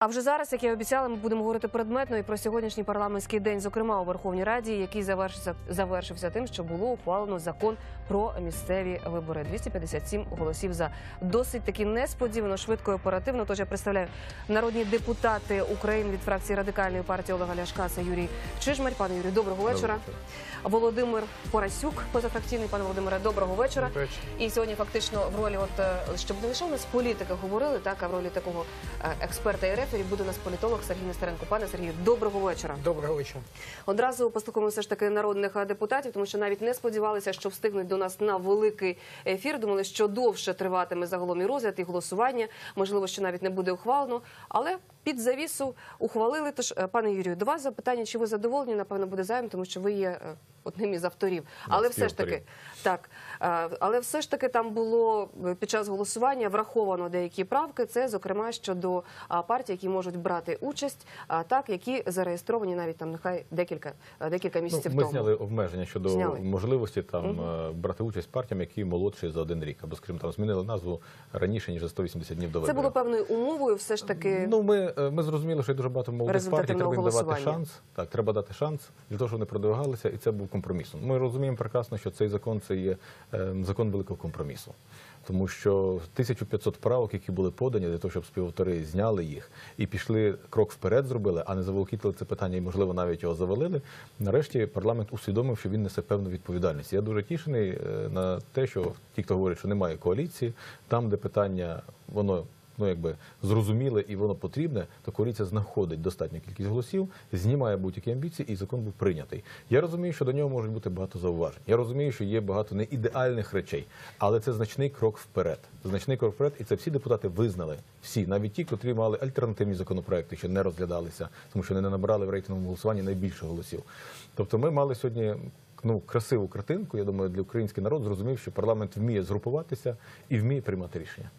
А вже зараз, як я обіцяла, ми будемо говорити предметно і про сьогоднішній парламентський день, зокрема у Верховній Раді, який завершився завершився тим, що було ухвалено закон про місцеві вибори. 257 голосів за досить таки несподівано, швидко і оперативно. Тож я представляю народні депутати України від фракції радикальної партії Олега Ляшка. Це Юрій Чижмарь. Пане Юрію, доброго вечора. Володимир Порасюк, позафракційний пане Володимире, доброго вечора. І сьогодні фактично в ролі, от е, щоб не лише у нас політика говорили, так а в ролі такого е, експерта і рефері буде у нас політолог Сергій Нестеренко. Пане Сергію, доброго вечора. Доброго вечора. Одразу послухаємо все ж таки народних депутатів, тому що навіть не сподівалися, що встигнуть до нас на великий ефір. Думали, що довше триватиме загалом і розгляд, і голосування. Можливо, що навіть не буде ухвалено, але під завісу ухвалили. Тож, е, пане Юрію, до вас запитання, чи ви задоволені? Напевно, буде займ, тому що ви є е, одним із авторів. Але все ж таки, так, але все ж таки там було е, під час голосування враховано деякі правки. Це зокрема щодо партій, які можуть брати участь, а так які зареєстровані навіть там нехай декілька е, декілька Ну, місяців ми тому. зняли обмеження щодо Зняли. можливості там е, брати участь партіям, які молодші за один рік, або скажімо, там змінили назву раніше ніж за 180 днів до Це було певною умовою, все ж таки. Ну, ми, ми зрозуміли, що є дуже багато молодих партій, треба їм давати шанс. Так, треба дати шанс для того, щоб вони продвигалися, і це був компромісом. Ми розуміємо прекрасно, що цей закон це є е, закон великого компромісу. Тому що 1500 правок, які були подані для того, щоб співавтори зняли їх і пішли крок вперед, зробили, а не заволокітили це питання і, можливо, навіть його завалили. Нарешті парламент усвідомив, що він несе певну відповідальність. Я дуже тішений е, на те, що ті, хто говорить, що немає коаліції, там, де питання воно ну якби зрозуміле і воно потрібне, то коаліція знаходить достатню кількість голосів, знімає будь-які амбіції, і закон був прийнятий. Я розумію, що до нього можуть бути багато зауважень. Я розумію, що є багато неідеальних речей, але це значний крок вперед. Значний крок вперед, і це всі депутати визнали. Всі, навіть ті, котрі мали альтернативні законопроекти, що не розглядалися, тому що вони не набрали в рейтинговому голосуванні найбільше голосів. Тобто, ми мали сьогодні. Ну, красиву картинку, я думаю, для український народ зрозумів, що парламент вміє згрупуватися і вміє приймати рішення.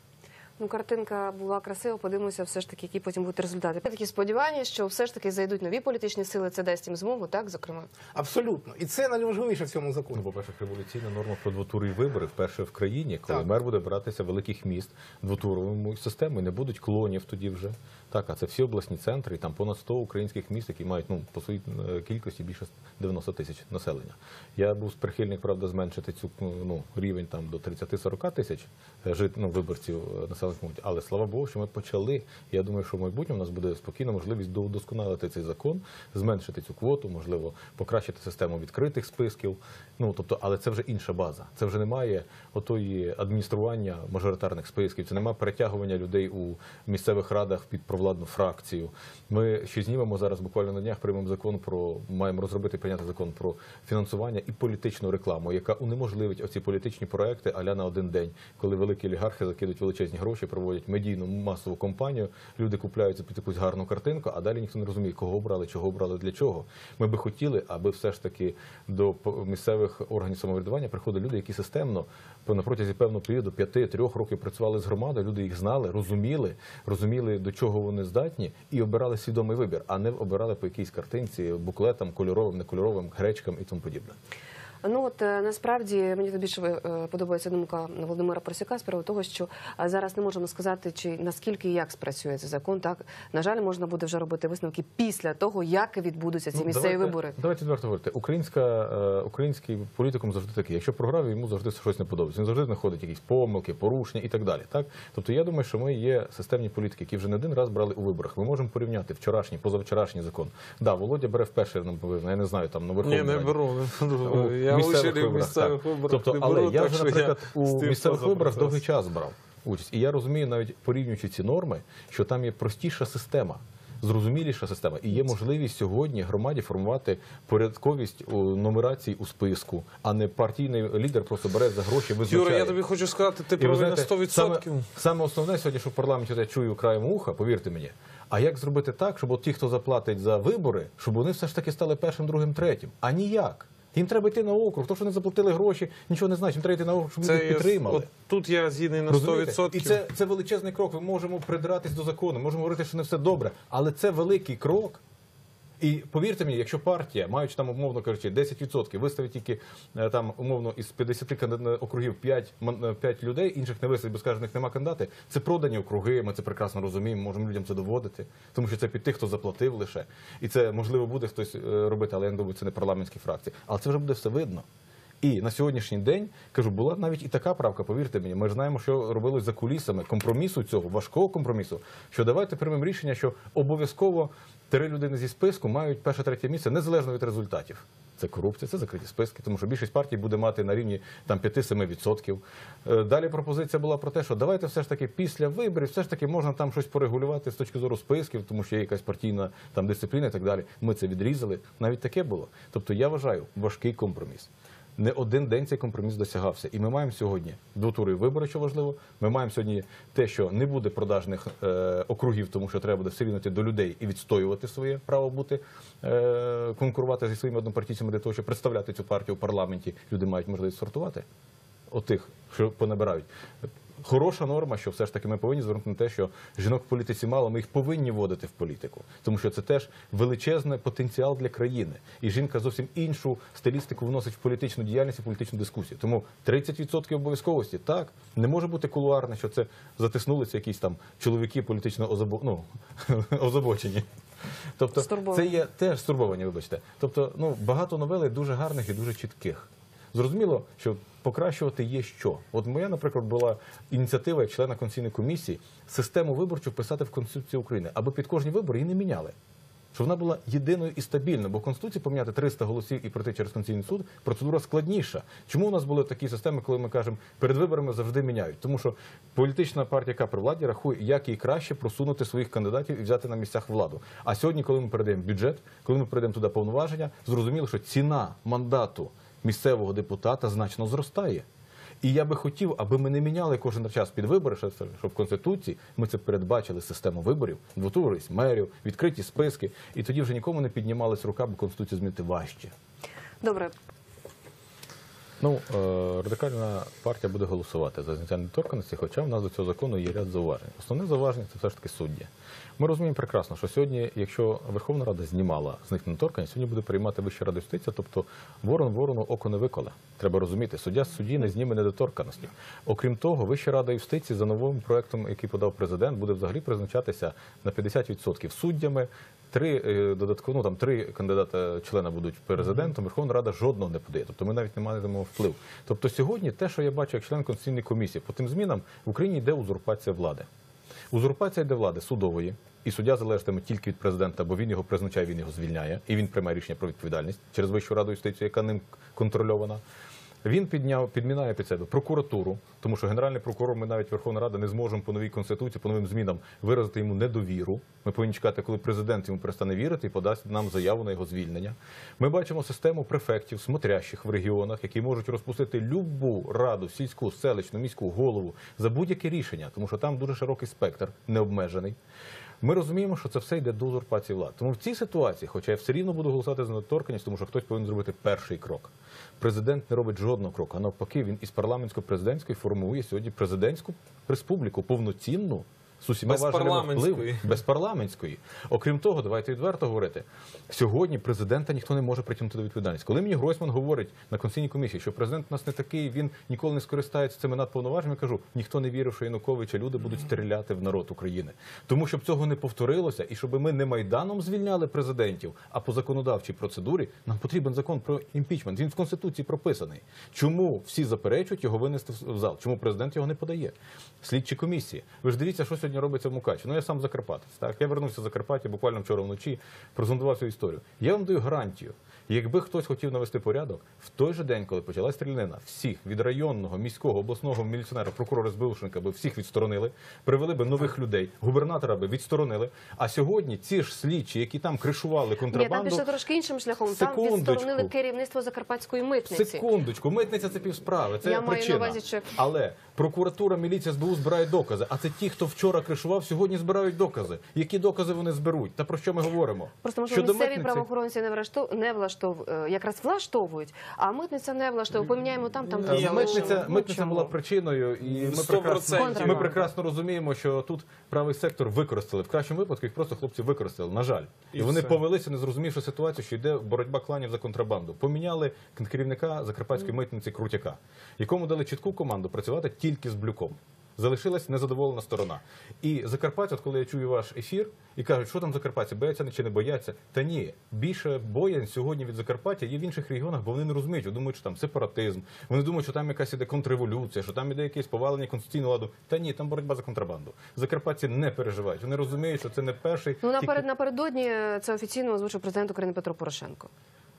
Ну, картинка була красива. Подивимося, все ж таки, які потім будуть результати. Такі сподівання, що все ж таки зайдуть нові політичні сили. Це дасть їм змогу, так зокрема. Абсолютно. І це найважливіше в цьому Ну, по-перше, революційна норма про двотурові вибори вперше в країні, коли Так. мер буде братися великих міст двотуровими системою, не будуть клонів тоді вже. Так, а це всі обласні центри, і там понад 100 українських міст, які мають ну по своїй е, кількості більше 90 тисяч населення. Я був прихильник, правда, зменшити цю ну рівень там до 30-40 тисяч е, жит, ну, виборців е, населених пунктів. Але слава Богу, що ми почали. Я думаю, що в майбутньому у нас буде спокійна можливість удосконалити цей закон, зменшити цю квоту, можливо, покращити систему відкритих списків. Ну тобто, але це вже інша база. Це вже немає отої адміністрування мажоритарних списків. Це немає перетягування людей у місцевих радах під провладну фракцію. Ми ще знімемо зараз буквально на днях приймемо закон про маємо розробити прийняти закон про фінансування і політичну рекламу, яка унеможливить оці політичні проекти аля на один день, коли великі олігархи закидуть величезні гроші, проводять медійну масову кампанію. Люди купляються під якусь гарну картинку, а далі ніхто не розуміє, кого брали, чого брали, для чого. Ми би хотіли, аби все ж таки до місцевих органів самоврядування приходили люди, які системно на протязі певного періоду 5-3 років працювали з громадою. Люди їх знали, розуміли, розуміли до чого вони здатні, і обирали свідомий вибір, а не обирали по якійсь картинці, буклетам, кольоровим, некольоровим, гречкам і тому подібне. Ну от е, насправді мені тут більше е, подобається думка Володимира Просяка з приводу того, що е, зараз не можемо сказати, чи наскільки і як спрацює цей закон. Так на жаль, можна буде вже робити висновки після того, як відбудуться ці Ну, місцеві давайте- вибори. Давайте відверто говорити. Українська, український політикум завжди такий. Якщо програв, йому завжди щось не подобається. Він завжди знаходить якісь помилки, порушення і так далі. Так? Тобто я думаю, що ми є системні політики, які вже не один раз брали у виборах. Ми можемо порівняти вчорашній, позавчорашній закон. Да, Володя бере вперше, напевно, я не знаю, там на Ні, не беру. Я місцевих виборах, місцевих так. виборах Тобто, але я вже, наприклад, у місцевих виборах довгий час брав участь. І я розумію, навіть порівнюючи ці норми, що там є простіша система. Зрозуміліша система, і є можливість сьогодні громаді формувати порядковість у нумерації у списку, а не партійний лідер просто бере за гроші, визначає. Юра, я тобі хочу сказати, ти на 100%. Саме, саме основне сьогодні, що в парламенті я чую краєм уха, повірте мені. А як зробити так, щоб от ті, хто заплатить за вибори, щоб вони все ж таки стали першим, другим, третім? А ніяк. Їм треба йти на округ. То, що не заплатили гроші, нічого не значить. Їм треба йти на округ, щоб це їх підтримали. от тут я згідний на Розумієте? 100%. І це, це величезний крок. Ми можемо придиратись до закону, можемо говорити, що не все добре, але це великий крок. І повірте мені, якщо партія, маючи там умовно кажучи, 10%, виставить тільки е, там умовно із 50 кандидат- округів 5, ман- е, 5 людей, інших не виставить, бо скаже, них нема кандидати. Це продані округи. Ми це прекрасно розуміємо. Можемо людям це доводити, тому що це під тих, хто заплатив лише, і це можливо буде хтось е, робити, але я не думаю, це не парламентські фракції. Але це вже буде все видно. І на сьогоднішній день кажу, була навіть і така правка. Повірте мені, ми ж знаємо, що робилось за кулісами компромісу цього важкого компромісу. Що давайте приймемо рішення, що обов'язково три людини зі списку мають перше третє місце незалежно від результатів. Це корупція, це закриті списки, тому що більшість партій буде мати на рівні там 5-7%. Е, Далі пропозиція була про те, що давайте все ж таки після виборів, все ж таки можна там щось порегулювати з точки зору списків, тому що є якась партійна там дисципліна і так далі. Ми це відрізали. Навіть таке було. Тобто я вважаю важкий компроміс. Не один день цей компроміс досягався. І ми маємо сьогодні двотури вибори, що важливо. Ми маємо сьогодні те, що не буде продажних е, округів, тому що треба буде все рівно до людей і відстоювати своє право бути е, конкурувати зі своїми однопартійцями для того, щоб представляти цю партію в парламенті. Люди мають можливість сортувати отих, що понабирають. Хороша норма, що все ж таки ми повинні звернути на те, що жінок в політиці мало, ми їх повинні вводити в політику, тому що це теж величезний потенціал для країни. І жінка зовсім іншу стилістику вносить в політичну діяльність і політичну дискусію. Тому 30% обов'язковості так не може бути кулуарне, що це затиснулися якісь там чоловіки політично озабо... ну, озабочені. Тобто Стурбовані. це є теж стурбовані, вибачте. Тобто, ну багато новелей дуже гарних і дуже чітких. Зрозуміло, що покращувати є що. От моя, наприклад, була ініціатива як члена конституційної комісії систему виборчу вписати в Конституцію України, аби під кожні вибори її не міняли. Щоб вона була єдиною і стабільною, бо в Конституції поміняти 300 голосів і пройти через Конституційний суд процедура складніша. Чому у нас були такі системи, коли ми кажемо, перед виборами завжди міняють? Тому що політична партія, яка при владі, рахує, як їй краще просунути своїх кандидатів і взяти на місцях владу. А сьогодні, коли ми передаємо бюджет, коли ми передаємо туди повноваження, зрозуміло, що ціна мандату місцевого депутата значно зростає. І я би хотів, аби ми не міняли кожен час під вибори, що щоб в Конституції ми це передбачили систему виборів, двотуровість мерів, відкриті списки, і тоді вже нікому не піднімалась рука, бо Конституцію змінити важче. Добре, Ну, е, радикальна партія буде голосувати за зняття недоторканності, хоча в нас до цього закону є ряд зауважень. Основне зауваження це все ж таки судді. Ми розуміємо прекрасно, що сьогодні, якщо Верховна Рада знімала з них недоторканність, сьогодні буде приймати Вища Рада юстиція, тобто ворон ворону око не виколе. Треба розуміти, суддя з судді не зніме недоторканності. Окрім того, Вища Рада юстиції за новим проектом, який подав президент, буде взагалі призначатися на 50% суддями. Три е, додатково, ну там три кандидата члена будуть президентом. Верховна Рада жодного не подає. Тобто ми навіть не маємо вплив. Тобто сьогодні те, що я бачу як член конституційної комісії, по тим змінам в Україні йде узурпація влади. Узурпація йде влади судової, і суддя залежатиме тільки від президента, бо він його призначає, він його звільняє, і він приймає рішення про відповідальність через Вищу раду юстиції, яка ним контрольована. Він підняв, підмінає під себе прокуратуру, тому що генеральний прокурор, ми навіть Верховна Рада не зможемо по новій конституції, по новим змінам виразити йому недовіру. Ми повинні чекати, коли президент йому перестане вірити і подасть нам заяву на його звільнення. Ми бачимо систему префектів, смотрящих в регіонах, які можуть розпустити любу раду, сільську, селищну, міську голову за будь-яке рішення, тому що там дуже широкий спектр, необмежений. Ми розуміємо, що це все йде до узурпації влади. Тому в цій ситуації, хоча я все рівно буду голосувати за недоторканність, тому що хтось повинен зробити перший крок. Президент не робить жодного кроку, а навпаки, він із парламентсько-президентської формує сьогодні президентську республіку повноцінну. З усіма Без важелями парламентської. впливу. без парламентської. Окрім того, давайте відверто говорити. Сьогодні президента ніхто не може притягнути до відповідальності. Коли мені Гройсман говорить на конституційній комісії, що президент у нас не такий, він ніколи не скористається цими надповноваженнями, я кажу, ніхто не вірив, що Януковича люди будуть стріляти в народ України. Тому щоб цього не повторилося, і щоб ми не майданом звільняли президентів, а по законодавчій процедурі нам потрібен закон про імпічмент. Він в конституції прописаний. Чому всі заперечують його винести в зал? Чому президент його не подає? Слідчі комісії. Ви ж дивіться, що сьогодні робиться в Мукачі. Ну я сам Закарпатець. Так я вернувся з Закарпаття буквально вчора вночі, презентував цю історію. Я вам даю гарантію. Якби хтось хотів навести порядок, в той же день, коли почалась стрілянина, всіх від районного, міського, обласного міліціонера, прокурора СБУшника би всіх відсторонили, привели би нових людей, губернатора би відсторонили. А сьогодні ці ж слідчі, які там кришували ні, там пішли трошки іншим шляхом. Там відсторонили керівництво закарпатської митниці. Секундочку, митниця це півсправи. Це Я маю на увазі, що- Але Прокуратура, міліція, СБУ збирають докази. А це ті, хто вчора кришував, сьогодні збирають докази. Які докази вони зберуть? Та про що ми говоримо? Просто можливо місцеві митниці- правоохоронці не влаштов... не влаштов... е, якраз влаштовують, а митниця не влаштовує. Поміняємо там, там там Ні. Митниця, митниця була причиною, і ми прекрасно, ми прекрасно розуміємо, що тут правий сектор використали. В кращому випадку їх просто хлопці використали, на жаль. І, І вони все. повелися, не зрозумівши ситуацію, що йде боротьба кланів за контрабанду. Поміняли керівника закарпатської митниці Крутяка, якому дали чітку команду працювати тільки з блюком. Залишилась незадоволена сторона. І Закарпаття, от коли я чую ваш ефір і кажуть, що там Закарпаття, бояться чи не бояться. Та ні, більше боязнь сьогодні від Закарпаття є в інших регіонах, бо вони не розуміють. Вони думають, що там сепаратизм. Вони думають, що там якась іде контрреволюція, що там іде якесь повалення конституційного ладу. Та ні, там боротьба за контрабанду. Закарпатці не переживають. Вони розуміють, що це не перший. Ну наперед напередодні е, це офіційно озвучив президент України Петро Порошенко.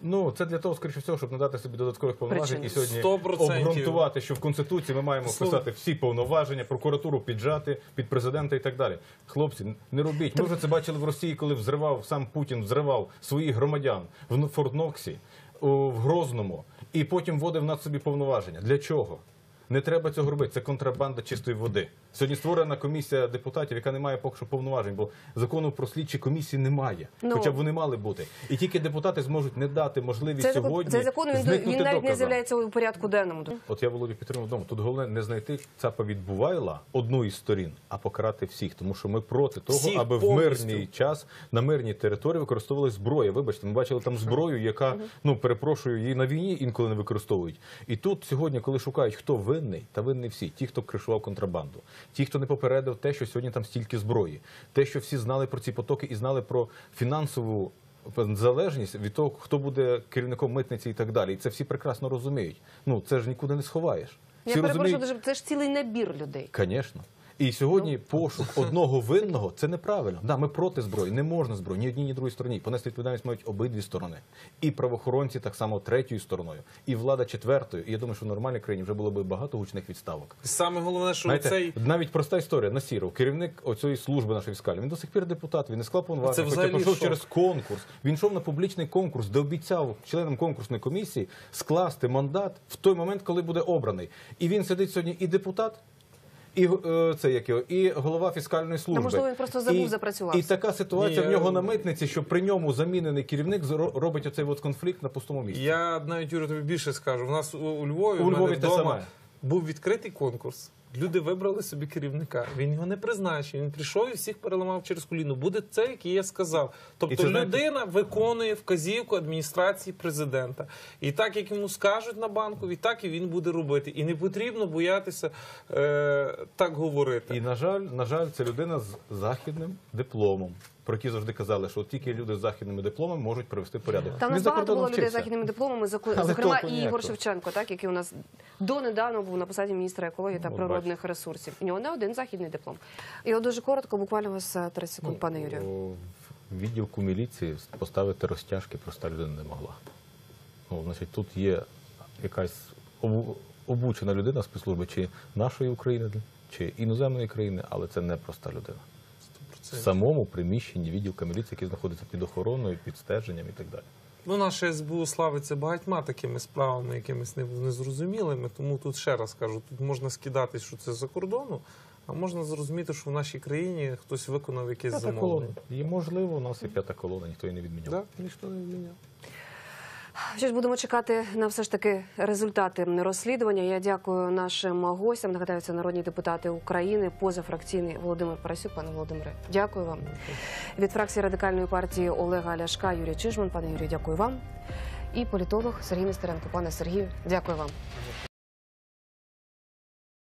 Ну, це для того, скоріше всього, щоб надати собі додаткових повноважень і сьогодні 100%. обґрунтувати, що в конституції ми маємо писати всі повноваження, прокуратуру піджати під президента і так далі. Хлопці, не робіть. Ми вже це бачили в Росії, коли взривав сам Путін, взривав своїх громадян в Форт-Ноксі, в Грозному, і потім вводив над собі повноваження. Для чого? Не треба цього робити. Це контрабанда чистої води. Сьогодні створена комісія депутатів, яка не має поки що повноважень, бо закону про слідчі комісії немає. Ну. Хоча б вони мали бути. І тільки депутати зможуть не дати можливість закон, сьогодні цей закон він, він навіть не з'являється у порядку денному. От я Володю підтримав вдома. Тут головне не знайти цапа від Бувайла одну із сторін, а покарати всіх, тому що ми проти того, Всіх аби в мирний час на мирній території використовували зброю. Вибачте, ми бачили там зброю, яка ну перепрошую, її на війні інколи не використовують. І тут сьогодні, коли шукають, хто винний, та винні всі, ті, хто кришував контрабанду, ті, хто не попередив те, що сьогодні там стільки зброї, те, що всі знали про ці потоки і знали про фінансову. Залежність від того, хто буде керівником митниці і так далі, і це всі прекрасно розуміють. Ну це ж нікуди не сховаєш. Я перепрошую, розуміють, це ж цілий набір людей. Звісно. І сьогодні пошук одного винного це неправильно. Да, ми проти зброї, не можна зброї ні одній, ні другій стороні. Понести відповідальність мають обидві сторони. І правоохоронці так само третьою стороною, і влада четвертою. І я думаю, що в нормальній країні вже було б багато гучних відставок. Саме головне, що Знаєте, цей навіть проста історія Насіров, керівник оцієї служби нашої фіскальної, він до сих пір депутат, він не склав Це повноважень, хоча пройшов шок. через конкурс. Він йшов на публічний конкурс, де обіцяв членам конкурсної комісії скласти мандат в той момент, коли буде обраний. І він сидить сьогодні і депутат. І е, це як його, і голова фіскальної служби. можливо, він просто забув і, запрацювався. І така ситуація Ні, в нього я- на митниці, що при ньому замінений керівник зро- робить оцей от конфлікт на пустому місці. я навіть Юрій, тобі більше скажу. У нас у, у Львові У Львові те вдома саме. був відкритий конкурс. Люди вибрали собі керівника. Він його не призначив. Він прийшов і всіх переламав через коліно. Буде це, який я сказав. Тобто людина виконує вказівку адміністрації президента. І так як йому скажуть на банку, і так і він буде робити. І не потрібно боятися е, так говорити. І на жаль, на жаль, це людина з західним дипломом. Про які завжди казали, що тільки люди з західними дипломами можуть привести порядок. Там нас багато було людей з західними дипломами, зокрема і. Ігор Шевченко, так який у нас донедавна був на посаді міністра екології та Ну, природних ресурсів. У нього не один західний диплом. І от дуже коротко, буквально у вас е, 30 секунд, пане Юрію. Ну, В відділку міліції поставити розтяжки проста людина не могла. Ну, значить, тут є якась обучена людина спецслужби чи нашої України, чи іноземної країни, але це не проста людина. В самому приміщенні відділка міліції, який знаходиться під охороною, під стеженням і так далі. Ну, наше СБУ славиться багатьма такими справами, якимись не- незрозумілими. Тому тут ще раз кажу: тут можна скидати, що це за кордону, а можна зрозуміти, що в нашій країні хтось виконав якесь П'ята колона. замовлення. І можливо, у нас і п'ята колона, ніхто її не відміняв. Так, ніхто не зміняв. Що ж будемо чекати на все ж таки результати розслідування. Я дякую нашим гостям. Нагадаю, це народні депутати України, позафракційний Володимир Парасюк. Пане Володимире, дякую вам. Від фракції радикальної партії Олега Ляшка, Юрій Чижман. Пане Юрію, дякую вам. І політолог Сергій Нестеренко. Пане Сергію, дякую вам.